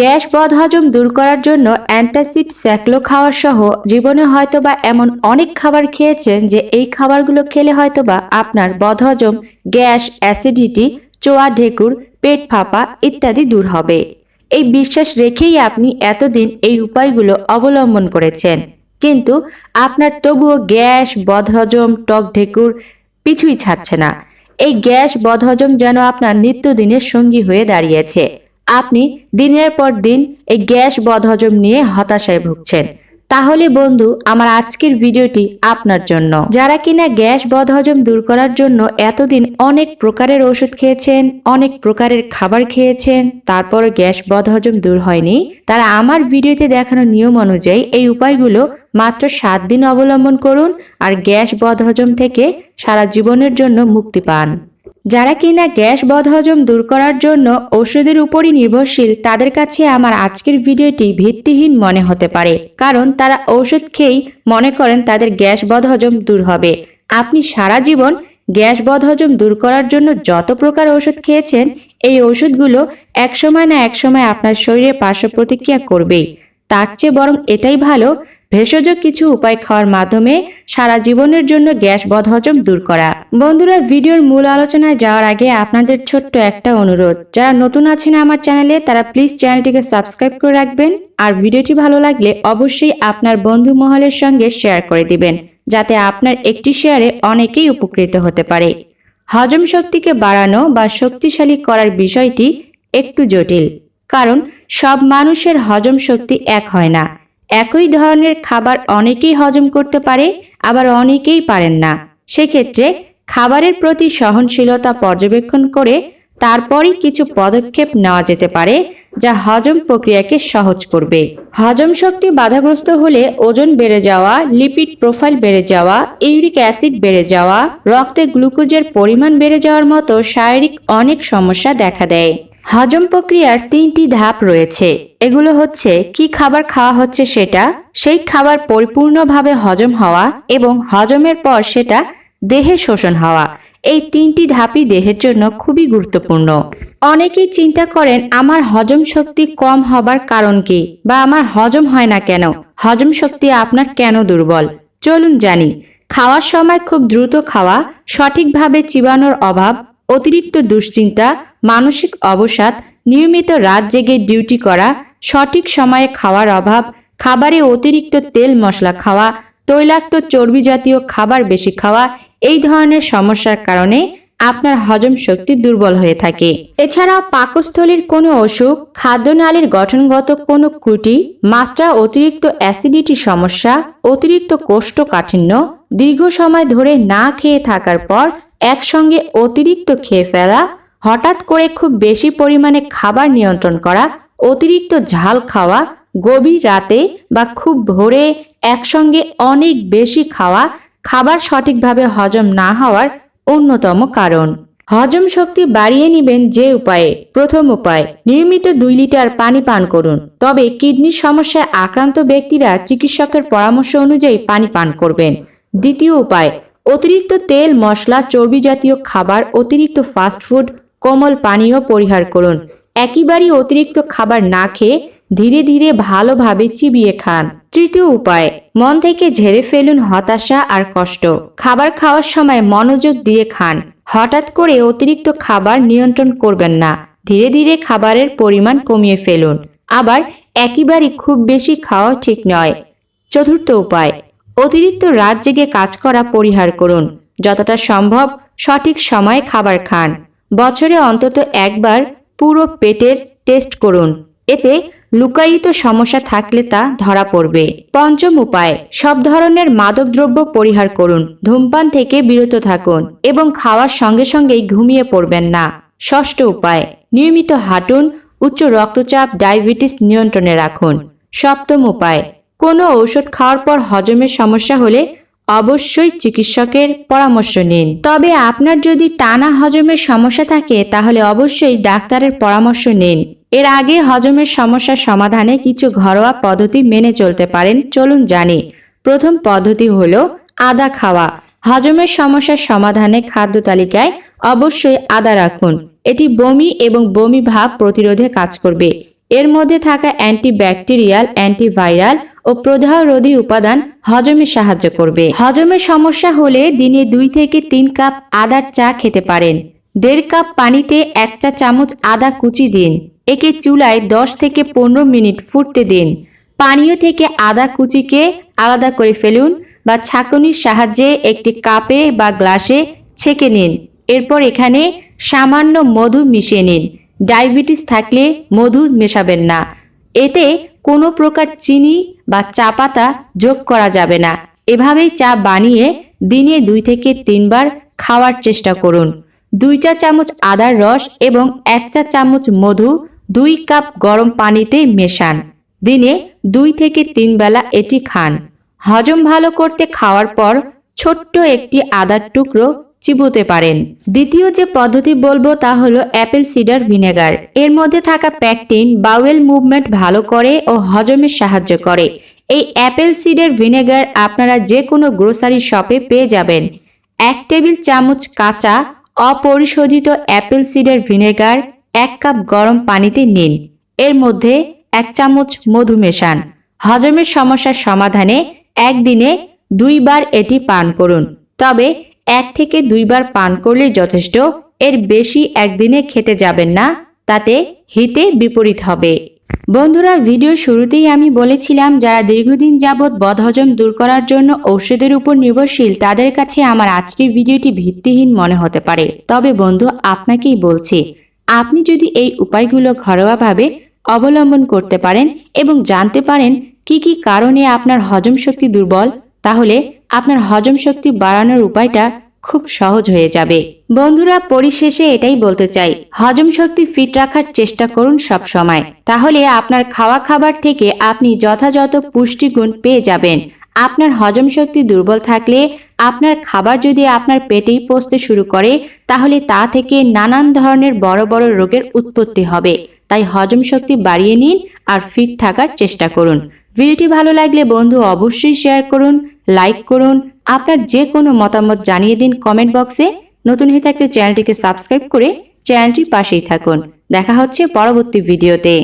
Gas বদহজম দূর করার জন্য অ্যান্টাসিড স্যাকলো খাওয়ার সহ জীবনে হয়তোবা এমন অনেক খাবার খেয়েছেন যে এই খাবারগুলো খেলে হয়তোবা আপনার বদহজম, গ্যাস, অ্যাসিডিটি, চোয়া ঢেকুর, পেট ফাঁপা ইত্যাদি দূর হবে। এই বিশ্বাস রেখেই আপনি এতদিন এই উপায়গুলো অবলম্বন করেছেন। কিন্তু আপনার তবুও গ্যাস, বদহজম, টক ঢেকুর পিছুই ছাড়ছে না। এই গ্যাস বদহজম যেন আপনার নিত্যদিনের সঙ্গী হয়ে দাঁড়িয়েছে। আপনি দিনের পর দিন এই গ্যাস বদহজম নিয়ে হতাশায় ভুগছেন। তাহলে বন্ধু, আমার আজকের ভিডিওটি আপনার জন্য। যারা কিনা গ্যাস বদহজম দূর করার জন্য এতদিন অনেক প্রকারের ওষুধ খেয়েছেন, অনেক প্রকারের খাবার খেয়েছেন তারপর গ্যাস বদহজম দূর হয়নি, তারা আমার ভিডিওতে দেখানো নিয়ম অনুযায়ী এই উপায়গুলো মাত্র সাত দিন অবলম্বন করুন আর গ্যাস বদহজম থেকে সারা জীবনের জন্য মুক্তি পান। যারা কিনা গ্যাস বদহজম দূর করার জন্য ওষুধের উপরই নির্ভরশীল, তাদের কাছে আমার আজকের ভিডিওটি ভিত্তিহীন মনে হতে পারে, কারণ তারা ঔষধ খেয়েই মনে করেন তাদের গ্যাস বদহজম দূর হবে। আপনি সারা জীবন গ্যাস বদহজম দূর করার জন্য যত প্রকার ওষুধ খেয়েছেন, এই ওষুধগুলো একসময় না একসময় আপনার শরীরে পার্শ্ব প্রতিক্রিয়া করবেই। তার চেয়ে বরং এটাই ভালো, ভেষজ কিছু উপায় খাওয়ার মাধ্যমে সারা জীবনের জন্য গ্যাস বদহজম দূর করা। বন্ধুরা, ভিডিওর মূল আলোচনায় যাওয়ার আগে আপনাদের ছোট্ট একটা অনুরোধ। যারা নতুন আছেন আমার চ্যানেলে, তারা প্লিজ চ্যানেলটিকে সাবস্ক্রাইব করে রাখবেন আর ভিডিওটি ভালো লাগলে অবশ্যই আপনার বন্ধু মহলের সঙ্গে শেয়ার করে দিবেন, যাতে আপনার একটি শেয়ারে অনেকেই উপকৃত হতে পারে। হজম শক্তিকে বাড়ানো বা শক্তিশালী করার বিষয়টি একটু জটিল। কারণ সব মানুষের হজম শক্তি এক হয় না। একই ধরনের খাবার অনেকেই হজম করতে পারে, আবার অনেকেই পারেন না। সেক্ষেত্রে খাবারের প্রতি সহনশীলতা পর্যবেক্ষণ করে তারপরই কিছু পদক্ষেপ নেওয়া যেতে পারে, যা হজম প্রক্রিয়াকে সহজ করবে। হজম শক্তি বাধাগ্রস্ত হলে ওজন বেড়ে যাওয়া, লিপিড প্রোফাইল বেড়ে যাওয়া, ইউরিক অ্যাসিড বেড়ে যাওয়া, রক্তে গ্লুকোজের পরিমাণ বেড়ে যাওয়ার মতো শারীরিক অনেক সমস্যা দেখা দেয়। হজম প্রক্রিয়ার তিনটি ধাপ রয়েছে। এগুলো হচ্ছে, কি খাবার খাওয়া হচ্ছে সেটা, সেই খাবার পরিপূর্ণভাবে হজম হওয়া এবং হজমের পর সেটা দেহে শোষণ হওয়া। এই তিনটি ধাপই দেহের জন্য খুবই গুরুত্বপূর্ণ। অনেকেই চিন্তা করেন, আমার হজম শক্তি কম হবার কারণ কি বা আমার হজম হয় না কেন? হজম শক্তি আপনার কেন দুর্বল? চলুন জানি। খাওয়ার সময় খুব দ্রুত খাওয়া, সঠিকভাবে চিবানোর অভাব অতিরিক্ত দুশ্চিন্তা, মানসিক অবসাদ, নিয়মিত রাত জেগে ডিউটি করা, সঠিক সময়ে খাওয়ার অভাব, খাবারে অতিরিক্ত তেল মশলা খাওয়া, তৈলাক্ত চর্বি জাতীয় খাবার বেশি খাওয়া, এই ধরনের সমস্যার কারণে আপনার হজম শক্তি দুর্বল হয়ে থাকে। এছাড়াও পাকস্থলীর কোনো অসুখ, খাদ্যনালীর গঠনগত কোনো ত্রুটি, মাত্রা অতিরিক্ত অ্যাসিডিটি সমস্যা, অতিরিক্ত কোষ্ঠকাঠিন্য, দীর্ঘ সময় ধরে না খেয়ে থাকার পর একসঙ্গে অতিরিক্ত খেয়ে ফেলা, হঠাৎ করে খুব বেশি পরিমাণে খাবার নিয়ন্ত্রণ করা, অতিরিক্ত ঝাল খাওয়া, গভীর রাতে বা খুব ভোরে একসঙ্গে অনেক বেশি খাওয়া খাবার সঠিকভাবে হজম না হওয়ার অন্যতম কারণ। হজম শক্তি বাড়িয়ে নেবেন যে উপায়ে? প্রথম উপায়, নিয়মিত দুই লিটার পানি পান করুন। তবে কিডনির সমস্যায় আক্রান্ত ব্যক্তিরা চিকিৎসকের পরামর্শ অনুযায়ী পানি পান করবেন। দ্বিতীয় উপায় অতিরিক্ত তেল, মশলা, চর্বি জাতীয় খাবার, অতিরিক্ত ফাস্টফুড কোমল পানীয় পরিহার করুন। একেবারেই অতিরিক্ত খাবার না খেয়ে ধীরে ধীরে ভালোভাবে চিবিয়ে খান। তৃতীয় উপায়, মন থেকে ঝেড়ে ফেলুন হতাশা আর কষ্ট। খাবার খাওয়ার সময় মনোযোগ দিয়ে খান। হঠাৎ করে অতিরিক্ত খাবার নিয়ন্ত্রণ করবেন না। ধীরে ধীরে খাবারের পরিমাণ কমিয়ে ফেলুন। আবার একেবারেই খুব বেশি খাওয়া ঠিক নয়। চতুর্থ উপায় অতিরিক্ত রাত জেগে কাজ করা পরিহার করুন। যতটা সম্ভব সঠিক সময়ে খাবার খান। বছরে অন্তত একবার পুরো পেটের টেস্ট করুন। এতে লুকায়িত সমস্যা থাকলে তা ধরা পড়বে। পঞ্চম উপায়, সব ধরনের মাদকদ্রব্য পরিহার করুন। ধূমপান থেকে বিরত থাকুন এবং খাওয়ার সঙ্গে সঙ্গেই ঘুমিয়ে পড়বেন না। ষষ্ঠ উপায়, নিয়মিত হাঁটুন। উচ্চ রক্তচাপ, ডায়াবেটিস নিয়ন্ত্রণে রাখুন। সপ্তম উপায় কোনো ঔষধ খাওয়ার পর হজমের সমস্যা হলে অবশ্যই চিকিৎসকের পরামর্শ নিন। তবে আপনার যদি টানা হজমের সমস্যা থাকে, তাহলে অবশ্যই ডাক্তারের পরামর্শ নিন। এর আগে হজমের সমস্যার সমাধানে কিছু ঘরোয়া পদ্ধতি মেনে চলতে পারেন, চলুন জানি। প্রথম পদ্ধতি হল আদা খাওয়া। হজমের সমস্যার সমাধানে খাদ্য তালিকায় অবশ্যই আদা রাখুন। এটি বমি এবং বমি ভাব প্রতিরোধে কাজ করবে। এর মধ্যে থাকা অ্যান্টিব্যাকটেরিয়াল, অ্যান্টিভাইরাল ও প্রদাহরোধী উপাদান হজমে সাহায্য করবে। হজমের সমস্যা হলে দিনে দুই থেকে তিন কাপ আদার চা খেতে পারেন। দেড় কাপ পানিতে এক চা চামচ আদা কুচি দিন। একে চুলায় দশ থেকে পনেরো মিনিট ফুটতে দিন। পানীয় থেকে আদা কুচিকে আলাদা করে ফেলুন বা ছাঁকনির সাহায্যে একটি কাপে বা গ্লাসে ছেঁকে নিন। এরপর এখানে সামান্য মধু মিশিয়ে নিন। ডায়াবেটিস থাকলে মধু মেশাবেন না। এতে কোনো প্রকার চিনি বা চা পাতা যোগ করা যাবে না। এভাবেই চা বানিয়ে দিনে দুই থেকে তিনবার খাওয়ার চেষ্টা করুন। দুই চা চামচ আদার রস এবং এক চা চামচ মধু দুই কাপ গরম পানিতে মেশান। দিনে দুই থেকে তিন বেলা এটি খান। হজম ভালো করতে খাওয়ার পর ছোট্ট একটি আদার টুকরো চিবোতে পারেন। দ্বিতীয় যে পদ্ধতি বলব তা হলো অ্যাপেল সিডার ভিনেগার। এর মধ্যে থাকা প্যাকটিন বাউয়েল মুভমেন্ট ভালো করে ও হজমে সাহায্য করে। এই অ্যাপেল সিডার ভিনেগার আপনারা যে কোনো গ্রোসারি শপে পেয়ে যাবেন। এক টেবিল চামচ কাঁচা, অপরিশোধিত অ্যাপেল সিডার ভিনেগার এক কাপ গরম পানিতে নিন। এর মধ্যে এক চামচ মধু মেশান। হজমের সমস্যার সমাধানে একদিনে দুইবার এটি পান করুন। তবে এক থেকে দুইবার পান করলে যথেষ্ট। এর বেশি একদিনে খেতে যাবেন না, তাতে হিতে বিপরীত হবে। বন্ধুরা ভিডিও শুরুতেই আমি বলেছিলাম, যারা দীর্ঘদিন যাবৎ বদহজম দূর করার জন্য ঔষধের উপর নির্ভরশীল, তাদের কাছে আমার আজকের ভিডিওটি ভিত্তিহীন মনে হতে পারে। তবে বন্ধু, আপনাকেই বলছি, আপনি যদি এই উপায়গুলো ঘরোয়াভাবে অবলম্বন করতে পারেন এবং জানতে পারেন কি কি কারণে আপনার হজম শক্তি দুর্বল, তাহলে আপনার হজম শক্তি বাড়ানোর উপায়টা খুব সহজ হয়ে যাবে। বন্ধুরা, পরিশেষে এটাই বলতে চাই, হজম শক্তি ফিট রাখার চেষ্টা করুন সব সময় তাহলে আপনার খাওয়া খাবার থেকে আপনি যথাযথ পুষ্টিগুণ পেয়ে যাবেন। আপনার হজম শক্তি দুর্বল থাকলে আপনার খাবার যদি আপনার পেটেই পচতে শুরু করে, তাহলে তা থেকে নানান ধরনের বড় বড় রোগের উৎপত্তি হবে। তাই হজম শক্তি বাড়িয়ে নিন আর ফিট থাকার চেষ্টা করুন। ভিডিওটি ভালো লাগলে বন্ধু অবশ্যই শেয়ার করুন লাইক করুন। আপনার যে কোনো মতামত জানিয়ে দিন কমেন্ট বক্সে নতুন হয়ে থাকলে চ্যানেলটিকে সাবস্ক্রাইব করে চ্যানেলটির পাশেই থাকুন। দেখা হচ্ছে পরবর্তী ভিডিওতে